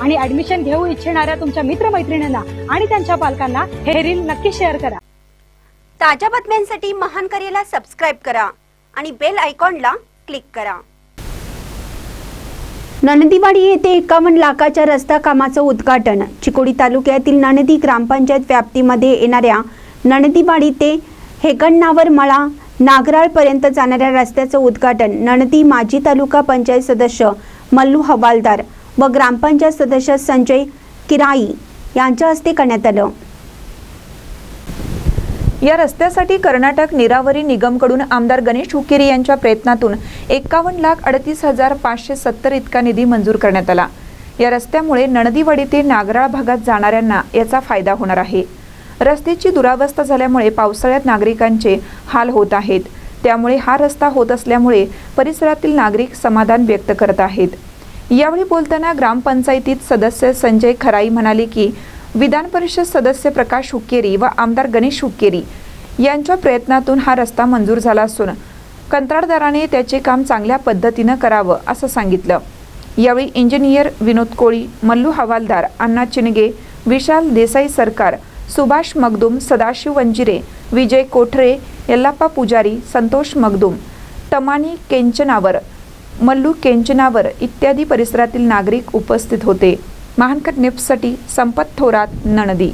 आणि ऍडमिशन घेऊ इच्छिणाऱ्या तुमच्या मित्रमैत्रिणींना आणि त्यांच्या पालकांना हे रील नक्की शेअर करा. ताज्या बातम्यांसाठी महान करेला सबस्क्राईब करा आणि बेल आयकॉनला क्लिक करा. नणदीवाडी येथे एकावन्न लाखाच्या रस्ता कामाचं उद्घाटन. चिकोडी तालुक्यातील नणदी ग्रामपंचायत व्याप्तीमध्ये येणाऱ्या नणदीवाडी ते हेगण्णावर मळा नागराळपर्यंत जाणाऱ्या रस्त्याचं उद्घाटन. नणदी माजी तालुका पंचायत सदस्य मल्लू हवालदार व ग्रामपंचायत सदस्य संजय किराई यांच्या हस्ते करण्यात आलं. या रस्त्यासाठी कर्नाटक निरावरी निगमकडून आमदार गणेश हुकेरी यांच्या प्रयत्नातून एकावन्न लाख अडतीस हजार पाचशे सत्तर इतका निधी मंजूर करण्यात आला. या रस्त्यामुळे नणदीवाडी ते नागराळ भागात जाणाऱ्यांना याचा फायदा होणार आहे. रस्त्याची दुरावस्था झाल्यामुळे पावसाळ्यात नागरिकांचे हाल होत आहेत. त्यामुळे हा रस्ता होत असल्यामुळे परिसरातील नागरिक समाधान व्यक्त करत आहेत. यावेळी बोलताना ग्रामपंचायतीत सदस्य संजय खराई म्हणाले की विधान परिषद सदस्य प्रकाश हुक्केरी व आमदार गणेश हुक्केरी यांच्या प्रयत्नातून हा रस्ता मंजूर झाला असून कंत्राटदाराने त्याचे काम चांगल्या पद्धतीनं करावं असं सांगितलं. यावेळी इंजिनियर विनोद कोळी मल्लू हवालदार अण्णा चिनगे विशाल देसाई सरकार सुभाष मगदुम सदाशिव वंजिरे विजय कोठरे यल्लाप्पा पुजारी संतोष मगदुम तमानी केंचनावर मल्लू केंचनावर इत्यादी परिसरातील नागरिक उपस्थित होते. महानकर निफ्टसाठी संपत थोरात नणदी.